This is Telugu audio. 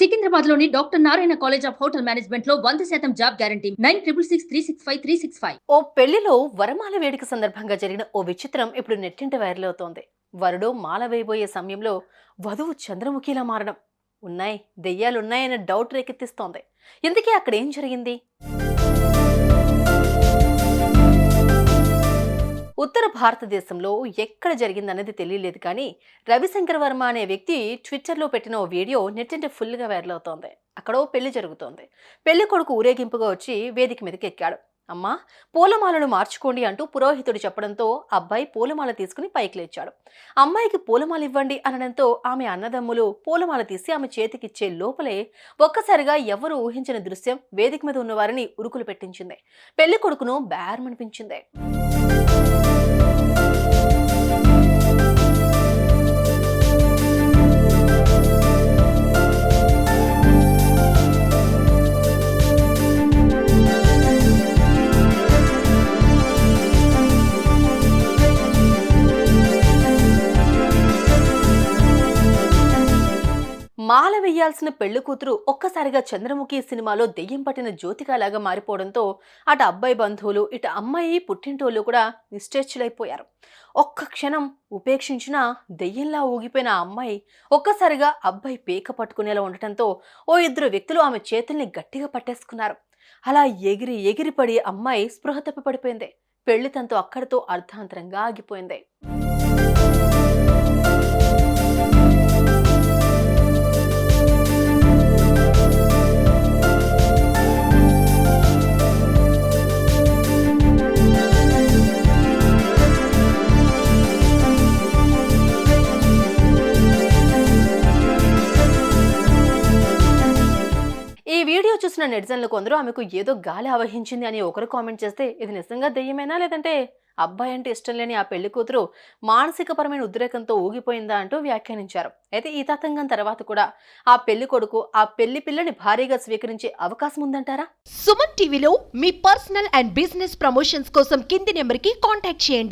సికింద్రాబాద్లోని doctor Narayana college of hotel మేనేజ్మెంట్లో వంద శాతం job guarantee. Nine triple six three six five three six five. ఓ పెళ్ళిలో వరమాల వేడుక సందర్భంగా జరిగిన ఓ విచిత్రం ఇప్పుడు నెట్టింట వైరల్ అవుతోంది. వరుడు మాల వేయబోయే సమయంలో వధువు చంద్రముఖిలా మారడం. ఉన్నాయి దెయ్యాలున్నాయనే డౌట్ రేకెత్తిస్తోంది. ఇందుకే అక్కడ ఏం జరిగింది? ఉత్తర భారతదేశంలో ఎక్కడ జరిగిందన్నది తెలియలేదు కానీ రవిశంకర్ వర్మ అనే వ్యక్తి ట్విట్టర్లో పెట్టిన ఓ వీడియో నెట్టింట ఫుల్గా వైరల్ అవుతోంది. అక్కడో పెళ్ళి జరుగుతోంది. పెళ్ళి కొడుకు ఊరేగింపుగా వచ్చి వేదిక మీదకి ఎక్కాడు. అమ్మా పూలమాలను మార్చుకోండి అంటూ పురోహితుడు చెప్పడంతో అబ్బాయి పూలమాల తీసుకుని పైకి లేచాడు. అమ్మాయికి పూలమాల ఇవ్వండి అనడంతో ఆమె అన్నదమ్ములు పూలమాల తీసి ఆమె చేతికిచ్చే లోపలే ఒక్కసారిగా ఎవరు ఊహించిన దృశ్యం వేదిక మీద ఉన్నవారిని ఉరుకులు పెట్టించింది. పెళ్ళి కొడుకును బేరమనిపించింది మాల వేయాల్సిన పెళ్ళి కూతురు ఒక్కసారిగా చంద్రముఖి సినిమాలో దెయ్యం పట్టిన జ్యోతికలాగా మారిపోవడంతో అటు అబ్బాయి బంధువులు ఇటు అమ్మాయి పుట్టింటోళ్ళు కూడా నిశ్చేచ్చులైపోయారు ఒక్క క్షణం ఉపేక్షించిన దెయ్యంలా ఊగిపోయిన అమ్మాయి ఒక్కసారిగా అబ్బాయి పేక పట్టుకునేలా ఉండటంతో ఓ ఇద్దరు వ్యక్తులు ఆమె చేతుల్ని గట్టిగా పట్టేసుకున్నారు. అలా ఎగిరి ఎగిరిపడి అమ్మాయి స్పృహ తప్పి పడిపోయింది పెళ్ళి తనతో అక్కడితో అర్ధాంతరంగా ఆగిపోయింది. వీడియో చూసిన నెటిజన్లు కొందరు ఆమెకు ఏదో గాలి ఆవహించింది అని ఒకరు కామెంట్ చేస్తే ఇది నిజంగా దెయ్యమేనా లేదంటే అబ్బాయి అంటే ఇష్టం లేని ఆ పెళ్ళి కూతురు మానసికపరమైన ఉద్రేకంతో ఊగిపోయిందా అంటూ వ్యాఖ్యానించారు. అయితే ఈ తతంగం తర్వాత కూడా ఆ పెళ్ళి కొడుకు ఆ పెళ్ళి పిల్లని భారీగా స్వీకరించే అవకాశం ఉందంటారా? సుమన్ టీవీలో మీ పర్సనల్ అండ్ బిజినెస్ ప్రమోషన్స్ కోసం కింది నెంబర్కి కాంటాక్ట్ చేయండి.